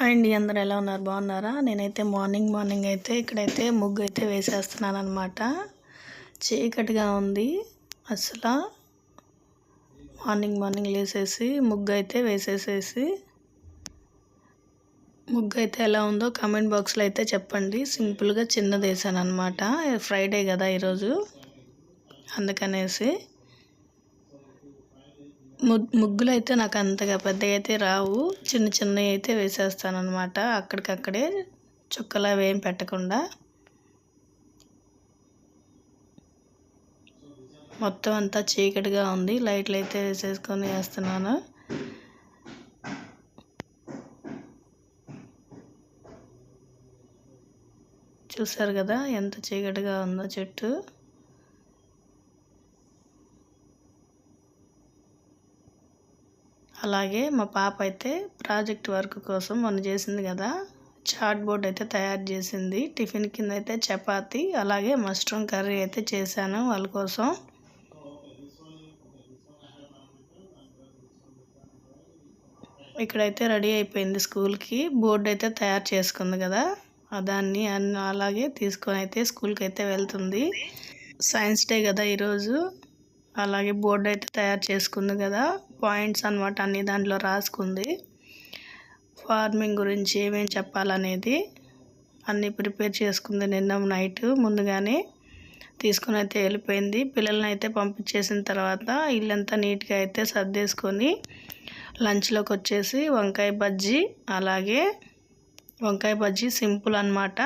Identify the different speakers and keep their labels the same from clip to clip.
Speaker 1: Hi అండి అందరు ఎలా ఉన్నారు? బాగున్నారా? నేనైతే మార్నింగ్ మార్నింగ్ అయితే ఇక్కడైతే ముగ్గు అయితే వేసేస్తున్నాను అనమాట చీకటిగా ఉంది అసలు. మార్నింగ్ మార్నింగ్ లేసేసి ముగ్గు అయితే వేసేసేసి. ముగ్గు అయితే ఎలా ఉందో కామెంట్ బాక్స్లో అయితే చెప్పండి. సింపుల్గా చిన్నది వేసాను అనమాట ఫ్రైడే కదా ఈరోజు. అందుకనేసి ముగ్గులు అయితే నాకు అంతగా పెద్దగా అయితే రావు. చిన్న చిన్నవి అయితే వేసేస్తాను అనమాట అక్కడికక్కడే చుక్కలు అవి ఏం పెట్టకుండా. మొత్తం అంతా చీకటిగా ఉంది. లైట్లు అయితే వేసేసుకొని వేస్తున్నాను. చూసారు కదా ఎంత చీకటిగా ఉందో చెట్టు. అలాగే మా పాప అయితే ప్రాజెక్ట్ వర్క్ కోసం మొన్న చేసింది కదా. చాట్ బోర్డ్ అయితే తయారు చేసింది. టిఫిన్ కింద అయితే చపాతి అలాగే మష్రూమ్ కర్రీ అయితే చేశాను వాళ్ళ కోసం. ఇక్కడైతే రెడీ అయిపోయింది స్కూల్కి. బోర్డు అయితే తయారు చేసుకుంది కదా. దాన్ని అలాగే తీసుకొని అయితే స్కూల్కి అయితే వెళ్తుంది. సైన్స్ డే కదా ఈరోజు. అలాగే బోర్డు అయితే తయారు చేసుకుంది కదా పాయింట్స్ అనమాట అన్ని దాంట్లో రాసుకుంది. ఫార్మింగ్ గురించి ఏమేమి చెప్పాలనేది అన్నీ ప్రిపేర్ చేసుకుంది నిన్న నైట్. ముందుగానే తీసుకుని అయితే వెళ్ళిపోయింది. పిల్లల్ని అయితే పంపించేసిన తర్వాత ఇల్లంతా నీట్గా అయితే సర్దేసుకొని లంచ్లోకి వచ్చేసి వంకాయ బజ్జీ అలాగే వంకాయ బజ్జీ సింపుల్ అనమాట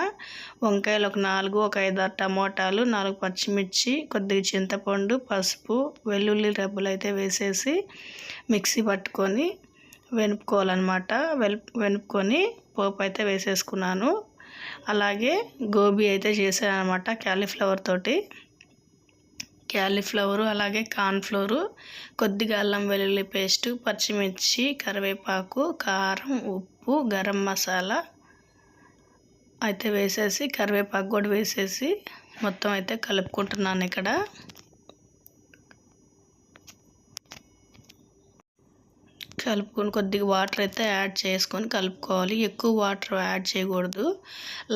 Speaker 1: వంకాయలు ఒక నాలుగు ఒక ఐదారు టమోటాలు నాలుగు పచ్చిమిర్చి కొద్దిగా చింతపండు పసుపు వెల్లుల్లి రెబ్బలు అయితే వేసేసి మిక్సీ పట్టుకొని వెనుపుకోవాలన్నమాట. వెనుపు వెనుపుకొని పోపు అయితే వేసేసుకున్నాను. అలాగే గోబీ అయితే చేశాను అనమాట క్యాలీఫ్లవర్ తోటి. క్యాలీఫ్లవరు అలాగే కార్న్ఫ్లోరు కొద్దిగా అల్లం వెల్లుల్లి పేస్టు పచ్చిమిర్చి కరివేపాకు కారం ఉప్పు గరం మసాలా అయితే వేసేసి కరివేపాకు కూడా వేసేసి మొత్తం అయితే కలుపుకుంటున్నాను ఇక్కడ. కలుపుకొని కొద్దిగా వాటర్ అయితే యాడ్ చేసుకొని కలుపుకోవాలి. ఎక్కువ వాటర్ యాడ్ చేయకూడదు.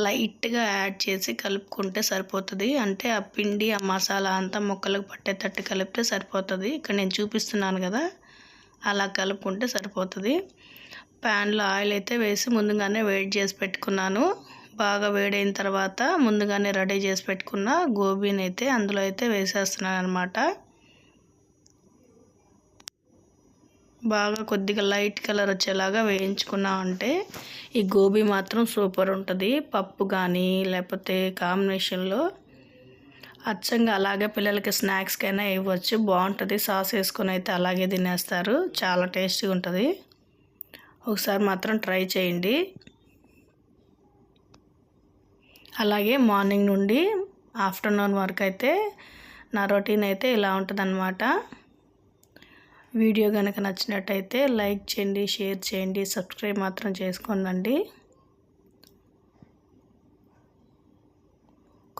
Speaker 1: లైట్గా యాడ్ చేసి కలుపుకుంటే సరిపోతుంది. అంటే ఆ పిండి ఆ మసాలా అంతా మొక్కలకు పట్టేటట్టు కలిపితే సరిపోతుంది. ఇక్కడ నేను చూపిస్తున్నాను కదా అలా కలుపుకుంటే సరిపోతుంది. ప్యాన్లో ఆయిల్ అయితే వేసి ముందుగానే వేడి చేసి పెట్టుకున్నాను. బాగా వేడైన తర్వాత ముందుగానే రెడీ చేసి పెట్టుకున్న గోబీని అయితే అందులో అయితే వేసేస్తున్నాను అనమాట బాగా కొద్దిగా లైట్ కలర్ వచ్చేలాగా వేయించుకున్నామంటే ఈ గోబీ మాత్రం సూపర్ ఉంటుంది. పప్పు కానీ లేకపోతే కాంబినేషన్లో అచ్చంగా అలాగే పిల్లలకి స్నాక్స్కైనా ఇవ్వచ్చు. బాగుంటుంది. సాస్ వేసుకొని అయితే అలాగే తినేస్తారు. చాలా టేస్టీగా ఉంటుంది ఒకసారి మాత్రం ట్రై చేయండి. అలాగే మార్నింగ్ నుండి ఆఫ్టర్నూన్ వరకు అయితే నా రొటీన్ అయితే ఇలా ఉంటుందన్నమాట. వీడియో కనుక నచ్చినట్టయితే లైక్ చేయండి షేర్ చేయండి సబ్స్క్రైబ్ మాత్రం చేసుకోండి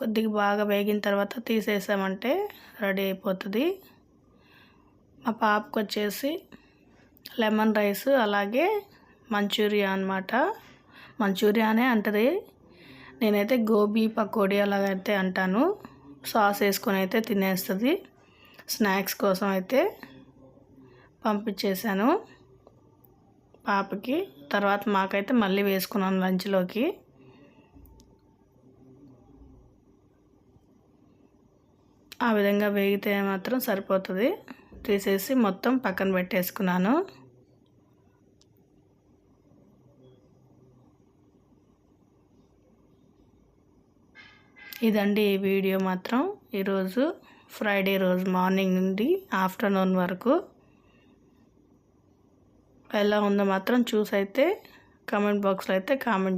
Speaker 1: కొద్దిగా బాగా వేగిన తర్వాత తీసేసామంటే రెడీ అయిపోతుంది. మా పాపకు వచ్చేసి లెమన్ రైస్ అలాగే మంచూరియా అనమాట మంచూరియానే అంటది. నేనైతే గోబీ పకోడీ అలాగైతే అంటాను. సాస్ వేసుకొని అయితే తినేస్తుంది. స్నాక్స్ కోసం అయితే పంపించేశాను పాపకి. తర్వాత మాకైతే మళ్ళీ వేసుకున్నాను లంచ్లోకి. ఆ విధంగా వేగితే మాత్రం సరిపోతుంది. తీసేసి మొత్తం పక్కన పెట్టేసుకున్నాను. ఇదండి ఈ వీడియో మాత్రం. ఈరోజు ఫ్రైడే రోజు మార్నింగ్ నుండి ఆఫ్టర్నూన్ వరకు. ఎలా ఉందో మాత్రం చూసైతే కామెంట్ బాక్స్లో అయితే కామెంట్